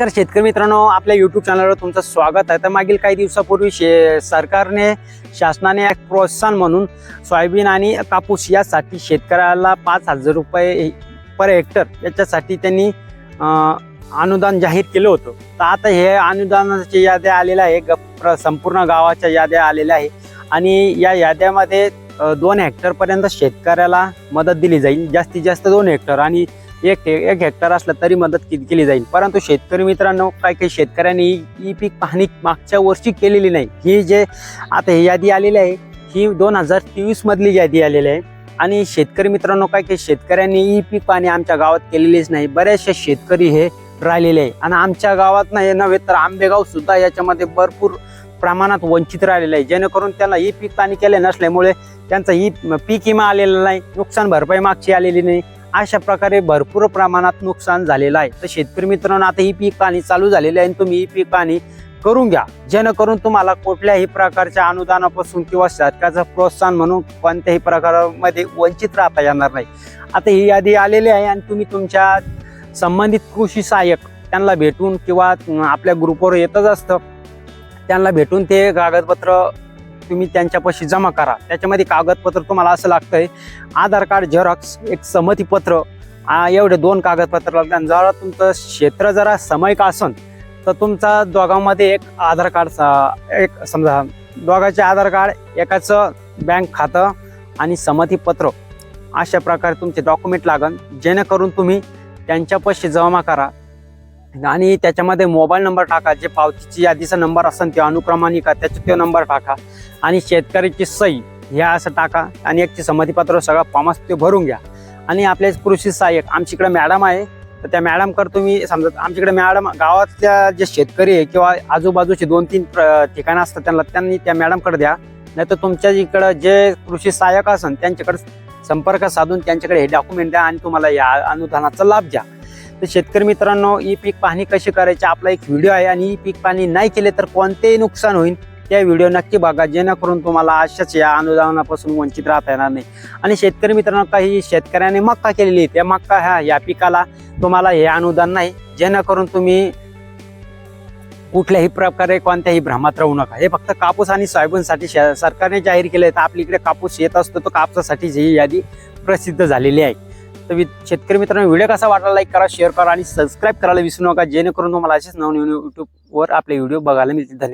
तर शेतकरी मित्रांनो आपल्या युट्यूब चॅनलवर तुमचं स्वागत आहे. तर मागील काही दिवसापूर्वी शे सरकारने शासनाने एक प्रोत्साहन म्हणून सोयाबीन आणि कापूस यासाठी शेतकऱ्याला पाच हजार रुपये पर हेक्टर याच्यासाठी त्यांनी अनुदान जाहीर केलं होतं. तर आता हे अनुदानाच्या याद्या आलेल्या आहे. ग- प्र- संपूर्ण गावाच्या याद्या आलेल्या आहे. आणि या याद्यामध्ये दोन हेक्टरपर्यंत शेतकऱ्याला मदत दिली जाईल. जास्तीत जास्त दोन हेक्टर. आणि एक हे- एक हेक्टर असलं तरी मदत केली जाईल. परंतु शेतकरी मित्रांनो काही काही शेतकऱ्यांनी ई पीक पाहणी मागच्या वर्षी केलेली नाही. ही जे आता ही यादी आलेली आहे ही दोन हजार तेवीस मधली यादी आलेली आहे. आणि शेतकरी मित्रांनो काय काही शेतकऱ्यांनी ई पीक पाणी आमच्या गावात केलेलीच नाही. बरेचसे शेतकरी हे राहिलेले आहे. आणि आमच्या गावात नाही नव्हे तर आंबेगाव सुद्धा याच्यामध्ये भरपूर प्रमाणात वंचित राहिलेलं आहे. जेणेकरून त्यांना ई पीक पाणी केले नसल्यामुळे त्यांचा ही पीक विमा आलेला नाही. नुकसान भरपाई मागची आलेली नाही. अशा प्रकारे भरपूर प्रमाणात नुकसान झालेलं आहे. तर शेतकरी मित्रांनो आता ही पीक पाणी चालू झालेली आहे आणि तुम्ही ही पीक पाणी करून घ्या. जेणेकरून तुम्हाला कुठल्याही प्रकारच्या अनुदानापासून किंवा शासकाचं प्रोत्साहन म्हणून कोणत्याही प्रकारामध्ये वंचित राहता येणार नाही. आता ही यादी आलेली आहे आणि तुम्ही तुमच्या संबंधित कृषी सहाय्यक त्यांना भेटून किंवा आपल्या ग्रुपवर येतच असतं. त्यांना भेटून ते कागदपत्र तुम्ही त्यांच्यापाशी जमा करा. त्याच्यामध्ये कागदपत्र तुम्हाला असं लागतंय आधार कार्ड झेरॉक्स एक संमतीपत्र एवढे दोन कागदपत्र लागतात. आणि जरा तुमचं क्षेत्र जरा समयिक असन तर तुमचा दोघांमध्ये एक आधार कार्ड एक समजा दोघांचे आधार कार्ड एकाचं बँक खातं आणि संमतीपत्र अशा प्रकारे तुमचे डॉक्युमेंट लागन. जेणेकरून तुम्ही त्यांच्यापाशी जमा करा. आणि त्याच्यामध्ये मोबाईल नंबर टाका जे पावतीची यादीचा नंबर असेल ते अनुक्रमानिका त्याचा तो नंबर टाका. आणि शेतकऱ्याची सही ह्या असं टाका. आणि एकची संमतीपत्र सगळा फॉर्मस ते भरून घ्या. आणि आपले कृषी सहाय्यक आमच्याकडे मॅडम आहे. तर त्या मॅडमकडे तुम्ही समजा आमच्याकडे मॅडम गावातल्या जे शेतकरी आहे किंवा आजूबाजूचे दोन तीन प्र- ठिकाणं असतात त्यांना त्यांनी त्या मॅडमकडे द्या. नाही तर तुमच्या इकडं जे कृषी सहाय्यक असन त्यांच्याकडे संपर्क साधून त्यांच्याकडे हे डॉक्युमेंट द्या आणि तुम्हाला या अनुदानाचा लाभ द्या तर शेतकरी मित्रांनो ई पीक पाहणी कशी करायची आपला एक व्हिडिओ आहे आणि ई पीक पाहणी नाही केले तर कोणतेही नुकसान होईल त्या व्हिडिओ नक्की बघा. जेणेकरून तुम्हाला अशाच या अनुदानापासून वंचित राहता येणार नाही. आणि शेतकरी मित्रांनो काही शेतकऱ्यांनी मक्का केलेली आहे. त्या मक्का ह्या या पिकाला तुम्हाला हे अनुदान नाही. जेणेकरून तुम्ही कुठल्याही प्रकारे कोणत्याही भ्रमात राहू नका. हे फक्त कापूस आणि सोयाबीनसाठी सरकारने जाहीर केले तर आपल्या इकडे कापूस येत असतो तो कापसासाठीच ही यादी प्रसिद्ध झालेली आहे. तर वि- शेतकरी मित्रांनो व्हिडिओ कसा वाटला लाईक करा शेअर करा आणि सबस्क्राईब करायला विसरू नका. जेणेकरून तुम्हाला असेच नवनवीन यूट्यूबवर आपले व्हिडिओ बघायला मिळतील. धन्यवाद.